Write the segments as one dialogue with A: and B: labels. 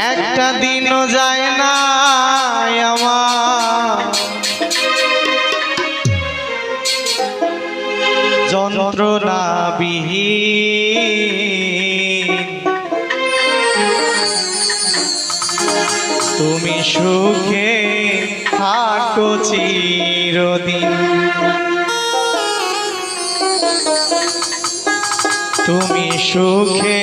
A: একটা দিনও যায় না আমার। যন্ত্রণা বিহীন তুমি সুখে থাকো চিরদিন। তুমি সুখে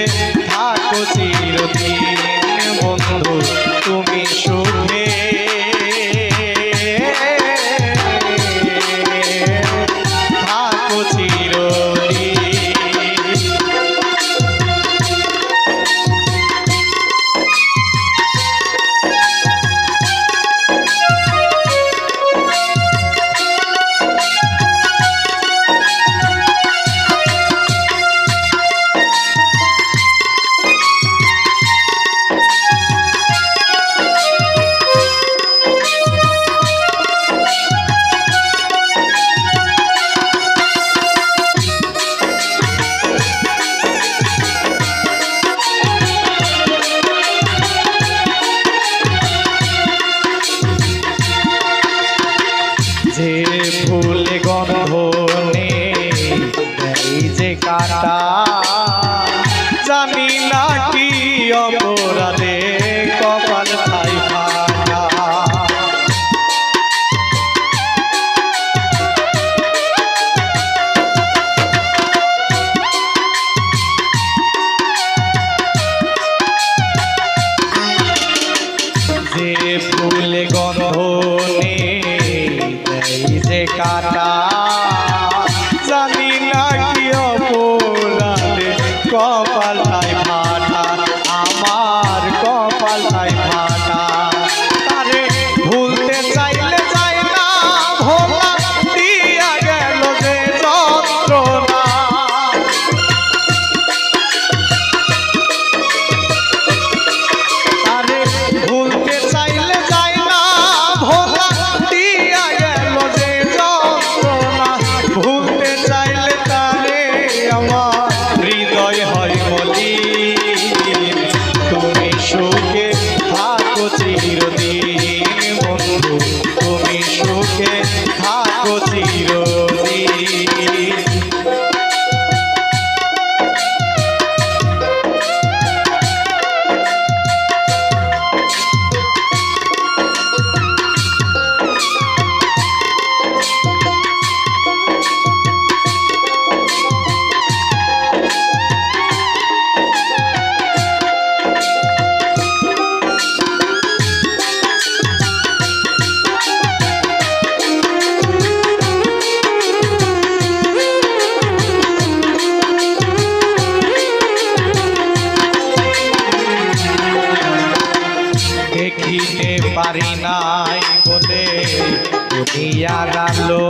A: গন্ধ নেই যে কাটা চিরদিন পারি নাই বলে দুনিয়া আলো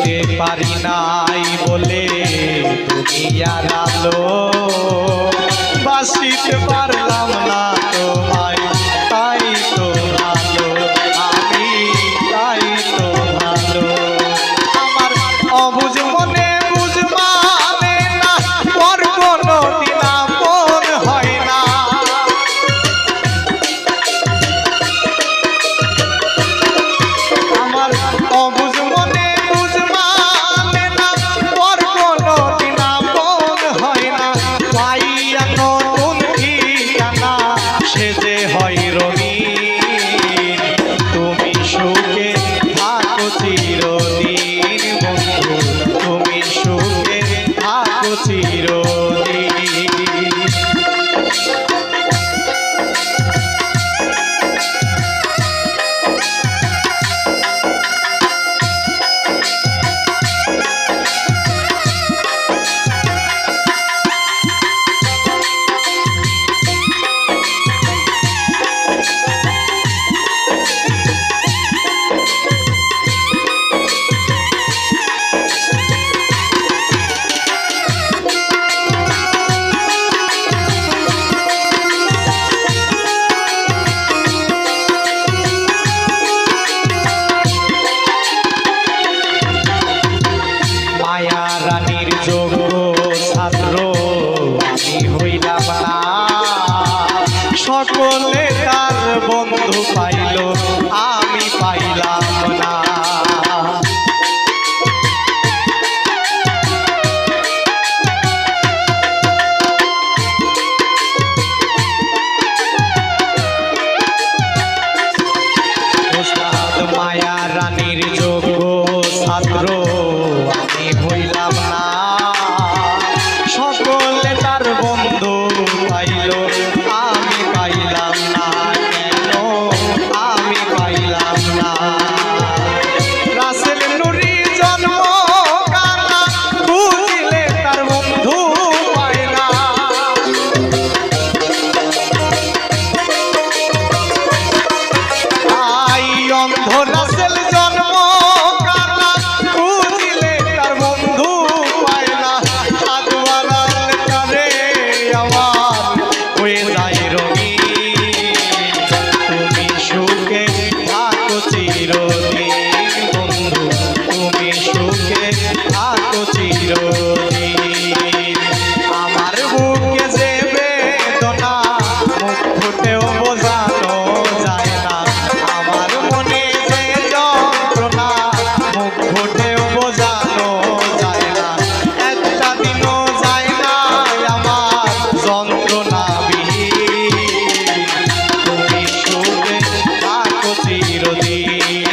A: দেখিতে পারি নাই বলে দুনিয়ার আলো বাসিতে পারলাম না তোমায়। Oh. বলে তার বন্ধ। হোটেল জন্ম বোঝানো যায় না। একটা দিনও যায় না, আমার যন্ত্রণা তুমি সুখে থাকো চিরদিন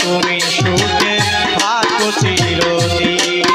A: তুমি সুখে থাকো চিরদিন